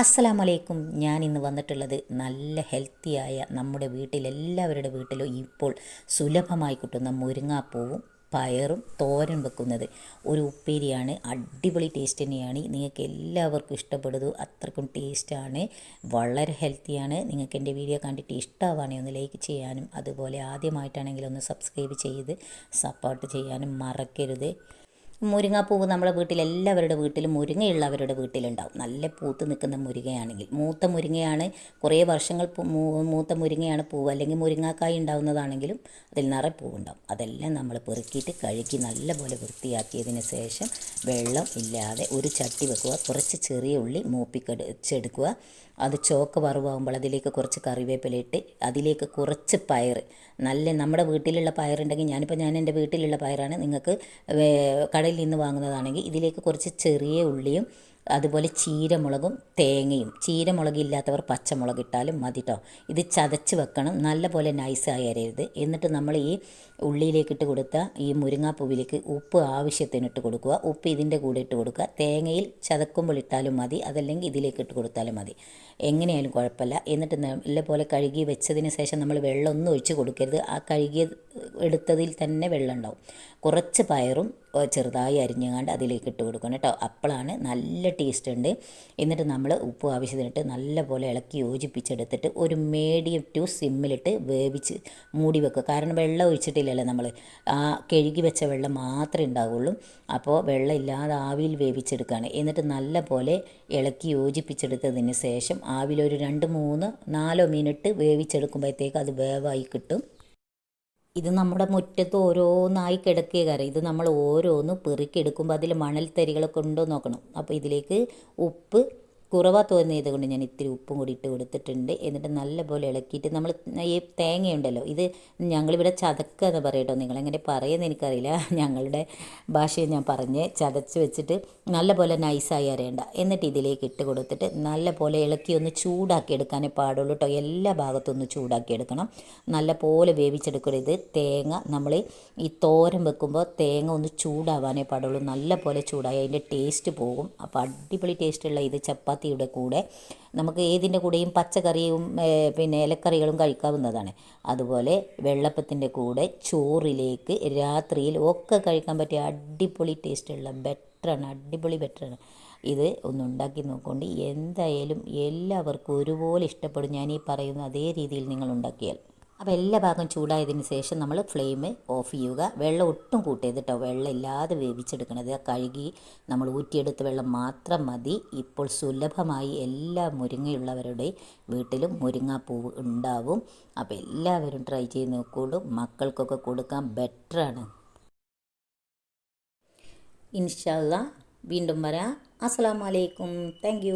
അസ്സലാമലൈക്കും. ഞാൻ ഇന്ന് വന്നിട്ടുള്ളത് നല്ല ഹെൽത്തിയായ നമ്മുടെ വീട്ടിൽ എല്ലാവരുടെ വീട്ടിലും ഇപ്പോൾ സുലഭമായി കിട്ടുന്ന മുരിങ്ങാപ്പൂവും പയറും തോരൻ വെക്കുന്നത്. ഒരു ഉപ്പേരിയാണ് അടിപൊളി ടേസ്റ്റ് തന്നെയാണ്. നിങ്ങൾക്ക് എല്ലാവർക്കും ഇഷ്ടപ്പെടുന്നു. അത്രക്കും ടേസ്റ്റാണ് വളരെ ഹെൽത്തിയാണ് നിങ്ങൾക്ക് എന്റെ വീഡിയോ കണ്ടിട്ട് ഇഷ്ടമാവുകയാണെങ്കിൽ ഒന്ന് ലൈക്ക് ചെയ്യാനും. അതുപോലെ ആദ്യമായിട്ടാണെങ്കിൽ ഒന്ന് സബ്സ്ക്രൈബ് ചെയ്ത് സപ്പോർട്ട് ചെയ്യാനും മറക്കരുത്. മുരിങ്ങാപ്പൂവ് നമ്മുടെ വീട്ടിൽ എല്ലാവരുടെ വീട്ടിലും മുരിങ്ങയുള്ളവരുടെ വീട്ടിലുണ്ടാവും. നല്ല പൂത്ത് നിൽക്കുന്ന മുരിങ്ങയാണെങ്കിൽ. മൂത്ത മുരിങ്ങയാണ് കുറേ വർഷങ്ങൾ മൂത്ത മുരിങ്ങയാണ് പൂവ്. അല്ലെങ്കിൽ മുരിങ്ങാക്കായി ഉണ്ടാവുന്നതാണെങ്കിലും അതിൽ നിറയെ പൂവുണ്ടാവും. അതെല്ലാം നമ്മൾ പെറുക്കിയിട്ട് കഴുകി നല്ലപോലെ വൃത്തിയാക്കിയതിന് ശേഷം വെള്ളം ഇല്ലാതെ ഒരു ചട്ടി വെക്കുക. കുറച്ച് ചെറിയ ഉള്ളി മൂപ്പിക്കടിച്ചെടുക്കുക അത് ചോക്ക് വറവാകുമ്പോൾ അതിലേക്ക് കുറച്ച് കറിവേപ്പില ഇട്ട് അതിലേക്ക് കുറച്ച് പയർ. നല്ല നമ്മുടെ വീട്ടിലുള്ള പയറുണ്ടെങ്കിൽ ഞാനിപ്പോൾ ഞാൻ എന്റെ വീട്ടിലുള്ള പയറാണ്. നിങ്ങൾക്ക് കടയിൽ നിന്ന് വാങ്ങുന്നതാണെങ്കിൽ ഇതിലേക്ക് കുറച്ച് ചെറിയ ഉള്ളിയും അതുപോലെ ചീരമുളകും തേങ്ങയും. ചീരമുളക് ഇല്ലാത്തവർ പച്ചമുളക് ഇട്ടാലും മതി കേട്ടോ ഇത് ചതച്ച് വെക്കണം. നല്ല പോലെ നൈസായി അരയരുത്. എന്നിട്ട് നമ്മൾ ഈ ഉള്ളിയിലേക്ക് ഇട്ട് കൊടുത്ത ഈ മുരിങ്ങാപ്പൂവിലേക്ക് ഉപ്പ് ആവശ്യത്തിന് ഇട്ട് കൊടുക്കുക. ഉപ്പ് ഇതിന്റെ കൂടെ ഇട്ട് കൊടുക്കുക. തേങ്ങയിൽ ചതക്കുമ്പോൾ ഇട്ടാലും മതി. അതല്ലെങ്കിൽ ഇതിലേക്ക് ഇട്ട് കൊടുത്താലും മതി. എങ്ങനെയായാലും കുഴപ്പമില്ല. എന്നിട്ട് നല്ലപോലെ കഴുകി വെച്ചതിന് ശേഷം നമ്മൾ വെള്ളമൊന്നും ഒഴിച്ച് കൊടുക്കരുത്. ആ കഴുകിയ എടുത്തതിൽ തന്നെ വെള്ളം ഉണ്ടാവും കുറച്ച് പയറും ചെറുതായി അരിഞ്ഞുകൊണ്ട് അതിലേക്ക് ഇട്ട് കൊടുക്കണം കേട്ടോ. അപ്പോഴാണ് നല്ല ടേസ്റ്റ് ഉണ്ട്. എന്നിട്ട് നമ്മൾ ഉപ്പ് ആവശ്യത്തിനിട്ട് നല്ലപോലെ ഇളക്കി യോജിപ്പിച്ചെടുത്തിട്ട് ഒരു മീഡിയം ടു സിമ്മിലിട്ട് വേവിച്ച് മൂടി വെക്കുക. കാരണം വെള്ളം ഒഴിച്ചിട്ടില്ലല്ലോ നമ്മൾ ആ കഴുകി വെച്ച വെള്ളം മാത്രമേ ഉണ്ടാവുള്ളൂ. അപ്പോൾ വെള്ളം ഇല്ലാതെ ആവിയിൽ വേവിച്ചെടുക്കുകയാണ്. എന്നിട്ട് നല്ലപോലെ ഇളക്കി യോജിപ്പിച്ചെടുത്തതിന് ശേഷം ആവിയിൽ ഒരു രണ്ട് മൂന്ന് നാലോ മിനിറ്റ് വേവിച്ചെടുക്കുമ്പോഴത്തേക്ക് അത് വേവായി കിട്ടും. ഇത് നമ്മുടെ മുറ്റത്ത് ഓരോന്നായി കിടക്കുക കയറി ഇത് നമ്മൾ ഓരോന്ന് പെറുക്കിയെടുക്കുമ്പോൾ അതിൽ മണൽത്തരികളൊക്കെ ഉണ്ടോ നോക്കണം. അപ്പോൾ ഇതിലേക്ക് ഉപ്പ് കുറവാ തോന്നിയത് കൊണ്ട് ഞാൻ ഇത്തിരി ഉപ്പും കൂടി ഇട്ട് കൊടുത്തിട്ടുണ്ട്. എന്നിട്ട് നല്ലപോലെ ഇളക്കിയിട്ട് നമ്മൾ ഈ തേങ്ങയുണ്ടല്ലോ ഇത് ഞങ്ങളിവിടെ ചതക്കുക എന്ന് പറയട്ടോ നിങ്ങളെങ്ങനെ പറയുന്നത് എനിക്കറിയില്ല. ഞങ്ങളുടെ ഭാഷയിൽ ഞാൻ പറഞ്ഞ് ചതച്ച് വെച്ചിട്ട് നല്ലപോലെ നൈസായി അരയണ്ട. എന്നിട്ട് ഇതിലേക്ക് ഇട്ട് കൊടുത്തിട്ട് നല്ലപോലെ ഇളക്കി ഒന്ന് ചൂടാക്കി എടുക്കാനേ പാടുള്ളൂ കേട്ടോ. എല്ലാ ഭാഗത്തും ഒന്ന് ചൂടാക്കി എടുക്കണം. നല്ലപോലെ വേവിച്ചെടുക്കരുത് തേങ്ങ നമ്മൾ ഈ തോരൻ വെക്കുമ്പോൾ തേങ്ങ ഒന്ന് ചൂടാവാനേ പാടുള്ളൂ. നല്ലപോലെ ചൂടായി അതിന്റെ ടേസ്റ്റ് പോകും. അപ്പോൾ അടിപൊളി ടേസ്റ്റുള്ള ഇത് ചപ്പാത്തിയുടെ കൂടെ നമുക്ക് ഏതിന്റെ കൂടെയും പച്ചക്കറിയും പിന്നെ ഇലക്കറികളും കഴിക്കാവുന്നതാണ്. അതുപോലെ വെള്ളപ്പത്തിന്റെ കൂടെ ചോറിലേക്ക് രാത്രിയിൽ ഒക്കെ കഴിക്കാൻ പറ്റിയ അടിപൊളി ടേസ്റ്റുള്ള ബെറ്ററാണ് അടിപൊളി ബെറ്ററാണ്. ഇത് ഒന്ന് ഉണ്ടാക്കി നോക്കൊണ്ട് എന്തായാലും എല്ലാവർക്കും ഒരുപോലെ ഇഷ്ടപ്പെടും. ഞാൻ ഈ പറയുന്ന അതേ രീതിയിൽ നിങ്ങൾ ഉണ്ടാക്കിയാൽ. അപ്പോൾ എല്ലാ ഭാഗം ചൂടായതിന് ശേഷം നമ്മൾ ഫ്ലെയിം ഓഫ് ചെയ്യുക. വെള്ളം ഒട്ടും കൂട്ടരുത് കേട്ടോ. വെള്ളം ഇല്ലാതെ വേവിച്ചെടുക്കണത്. കഴുകി നമ്മൾ ഊറ്റിയെടുത്ത വെള്ളം മാത്രം മതി. ഇപ്പോൾ സുലഭമായി എല്ലാ മുരിങ്ങയുള്ളവരുടെ വീട്ടിലും മുരിങ്ങാപ്പൂവ് ഉണ്ടാവും. അപ്പോൾ എല്ലാവരും ട്രൈ ചെയ്ത് നോക്കുള്ളൂ മക്കൾക്കൊക്കെ കൊടുക്കാൻ ബെറ്ററാണ്. ഇൻഷല്ല വീണ്ടും വരാം. അസ്സാം വലൈക്കും താങ്ക് യു.